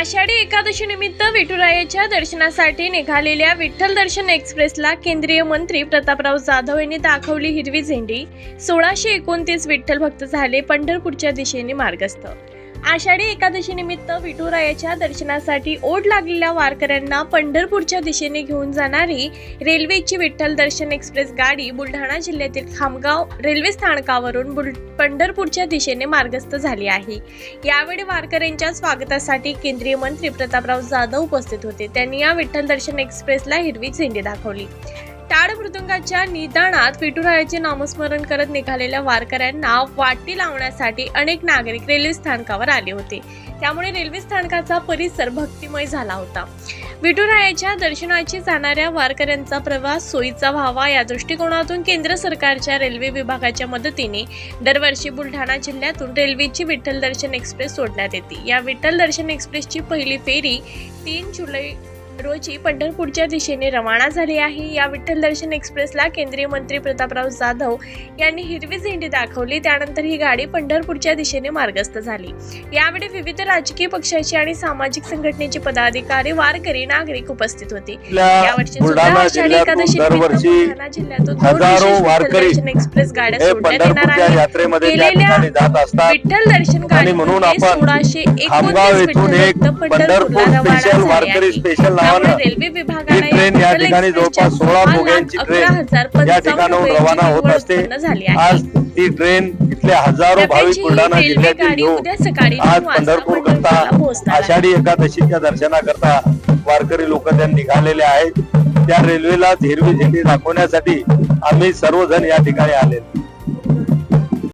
आषाढी एकादशी निमित्त विठुरायाच्या दर्शनासाठी निघालेल्या विठ्ठल दर्शन एक्सप्रेसला केंद्रीय मंत्री प्रतापराव जाधव यांनी दाखवली हिरवी झेंडी. सोळाशे एकोणतीस विठ्ठल भक्त झाले पंढरपूरच्या दिशेने मार्गस्थ. आषाढी एकादशी निमित्त विठुरायाच्या दर्शनासाठी ओढ लागलेल्या वारकऱ्यांना पंढरपूरच्या दिशेने घेऊन जाणारी रेल्वेची विठ्ठल दर्शन एक्सप्रेस गाडी बुलढाणा जिल्ह्यातील खामगाव रेल्वे स्थानकावरून बुल पंढरपूरच्या दिशेने मार्गस्थ झाली आहे. यावेळी वारकऱ्यांच्या स्वागतासाठी केंद्रीय मंत्री प्रतापराव जाधव उपस्थित होते. त्यांनी या विठ्ठल दर्शन एक्सप्रेसला हिरवी झेंडी दाखवली. टाळ मृदुंगाच्या निदानात विठुरायाचे नामस्मरण करत निघालेल्या वारकऱ्यांना वाटी लावण्यासाठी अनेक नागरिक रेल्वे स्थानकावर आले होते. त्यामुळे रेल्वे स्थानकाचा परिसर भक्तिमय झाला होता. विठुरायाच्या दर्शनाची जाणाऱ्या वारकऱ्यांचा प्रवास सोयीचा व्हावा या दृष्टिकोनातून केंद्र सरकारच्या रेल्वे विभागाच्या मदतीने दरवर्षी बुलढाणा जिल्ह्यातून रेल्वेची विठ्ठल दर्शन एक्सप्रेस सोडण्यात येते. या विठ्ठल दर्शन एक्सप्रेसची पहिली फेरी तीन जुलै रोजी पंढरपूरच्या दिशेने रवाना झाली आहे. या विठ्ठल दर्शन एक्सप्रेसला केंद्रीय मंत्री प्रतापराव जाधव यांनी हिरवी झेंडी दाखवली. त्यानंतर ही गाडी पंढरपूरच्या दिशेने मार्गस्थ झाली. यावेळी विविध राजकीय पक्षाचे आणि सामाजिक संघटनेचे पदाधिकारी वारकरी नागरिक उपस्थित होते. यावर्षी एकादशी दर्शन एक्सप्रेस गाड्या सोडण्यात येणार विठ्ठल दर्शन आपण सोळाशे एकोणतीस पंढरपूरला रवाना स्पेशल झाले आहे. त्यामुळे रेल्वे ट्रेन या ठिकाणी जवळपास सोळा बोग्यांची ट्रेन या ठिकाणाहून रवाना होत असते. आज ती ट्रेन इथले हजारो भाविक बुलढाणा जिल्ह्यातील आज पंढरपूर करता. आषाढी एकादशीच्या दर्शनाकरता वारकरी लोक त्या निघालेले आहेत. त्या रेल्वेला हिरवी झेंडी दाखवण्यासाठी आम्ही सर्वजण या ठिकाणी आले